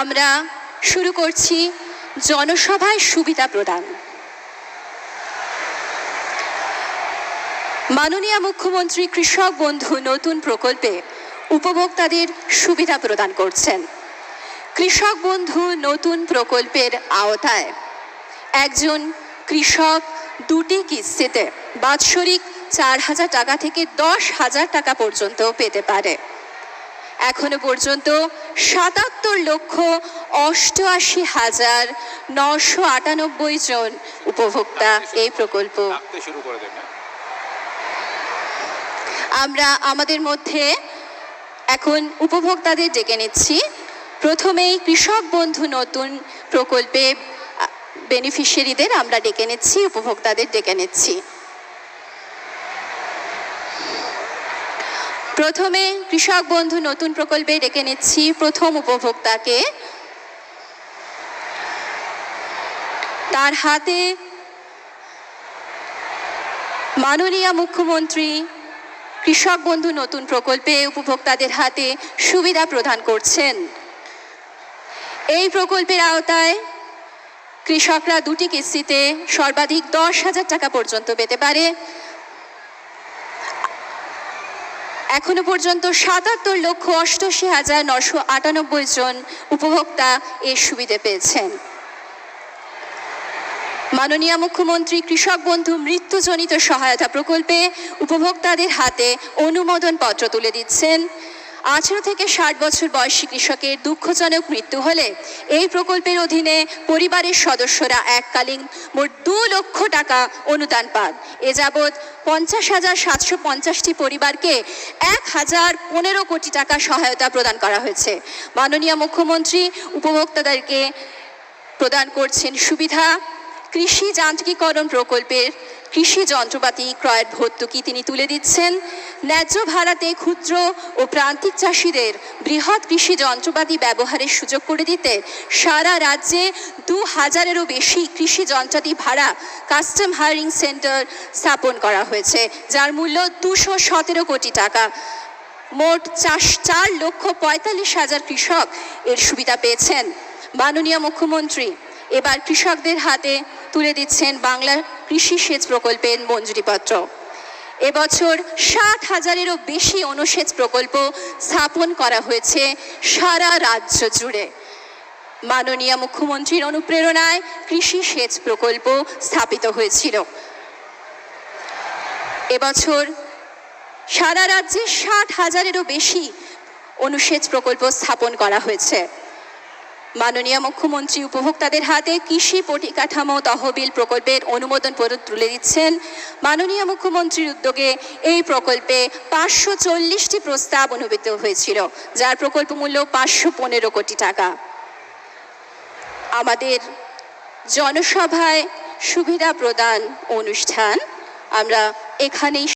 আমরা শুরু করছি জনসভায় সুবিধা প্রদান। মাননীয় মুখ্যমন্ত্রী কৃষক বন্ধু নতুন প্রকল্পে উপভোক্তাদের সুবিধা প্রদান করছেন। কৃষক বন্ধু নতুন প্রকল্পের আওতায় একজন কৃষক দুটি কিস্তিতে বাৎসরিক চার হাজার টাকা থেকে দশ হাজার টাকা পর্যন্ত পেতে পারে। এখনও পর্যন্ত সাতাত্তর লক্ষ অষ্টআশি হাজার নশো আটানব্বই জন উপভোক্তা এই প্রকল্প। আমরা আমাদের মধ্যে এখন উপভোক্তাদের ডেকে নিচ্ছি। প্রথমেই কৃষক বন্ধু নতুন প্রকল্পে বেনিফিশিয়ারিদের আমরা ডেকে নিচ্ছি উপভোক্তাদের ডেকে নিচ্ছি। প্রথমে কৃষক বন্ধু নতুন প্রকল্পে ডেকে নিচ্ছি প্রথম উপভোক্তাকে। তার হাতে মাননীয় মুখ্যমন্ত্রী, কৃষক বন্ধু নতুন প্রকল্পে উপভোক্তাদের হাতে সুবিধা প্রদান করছেন। এই প্রকল্পের আওতায় কৃষকরা দুটি কিস্তিতে সর্বাধিক দশ হাজার টাকা পর্যন্ত পেতে পারে। এখনও পর্যন্ত সাতাত্তর লক্ষ অষ্টআশি হাজার নশো আটানব্বই জন উপভোক্তা এর সুবিধে পেয়েছেন। মাননীয় মুখ্যমন্ত্রী কৃষক বন্ধু মৃত্যুজনিত সহায়তা প্রকল্পে উপভোক্তাদের হাতে অনুমোদন পত্র তুলে দিচ্ছেন। আঠারো থেকে ষাট বছর বয়সী কৃষকের দুঃখজনক মৃত্যু হলে এই প্রকল্পের অধীনে পরিবারের সদস্যরা এককালীন মোট দু লক্ষ টাকা অনুদান পান। এ যাবৎ পঞ্চাশ হাজার সাতশো পঞ্চাশটি পরিবারকে এক হাজার পনেরো কোটি টাকা সহায়তা প্রদান করা হয়েছে। মাননীয় মুখ্যমন্ত্রী উপভোক্তাদেরকে প্রদান করছেন সুবিধা কৃষি যান্ত্রিকীকরণ প্রকল্পের কৃষি যন্ত্রপাতি ক্রয়ের ভর্তুকি তিনি তুলে দিচ্ছেন। ন্যায্য ভাড়াতে ক্ষুদ্র ও প্রান্তিক চাষিদের বৃহৎ কৃষি যন্ত্রপাতি ব্যবহারের সুযোগ করে দিতে সারা রাজ্যে দু হাজারেরও বেশি কৃষি যন্ত্রাদি ভাড়া কাস্টম হায়ারিং সেন্টার স্থাপন করা হয়েছে, যার মূল্য দুশো সতেরো কোটি টাকা। মোট চাষ চার লক্ষ পঁয়তাল্লিশ হাজার কৃষক এর সুবিধা পেয়েছেন। মাননীয় মুখ্যমন্ত্রী, এবার কৃষকদের হাতে তুলে দিচ্ছেন বাংলা কৃষি সেচ প্রকল্পের মঞ্জুরিপত্র। এবছর ষাট হাজারেরও বেশি অনুসেচ প্রকল্প স্থাপন করা হয়েছে সারা রাজ্য জুড়ে। মাননীয় মুখ্যমন্ত্রীর অনুপ্রেরণায় কৃষি সেচ প্রকল্প স্থাপিত হয়েছিল। এবছর সারা রাজ্যে ষাট হাজারেরও বেশি অনুসেচ প্রকল্প স্থাপন করা হয়েছে। মাননীয় মুখ্যমন্ত্রী উপভোক্তাদের হাতে কৃষি পরিকাঠামো তহবিল প্রকল্পের অনুমোদন পত্র তুলে দিচ্ছেন। মাননীয় মুখ্যমন্ত্রীর উদ্যোগে এই প্রকল্পে পাঁচশো চল্লিশটি প্রস্তাব অনুমোদিত হয়েছিল, যার প্রকল্প মূল্য পাঁচশো পনেরো কোটি টাকা। আমাদের জনসভায় সুবিধা প্রদান অনুষ্ঠান আমরা এখানেই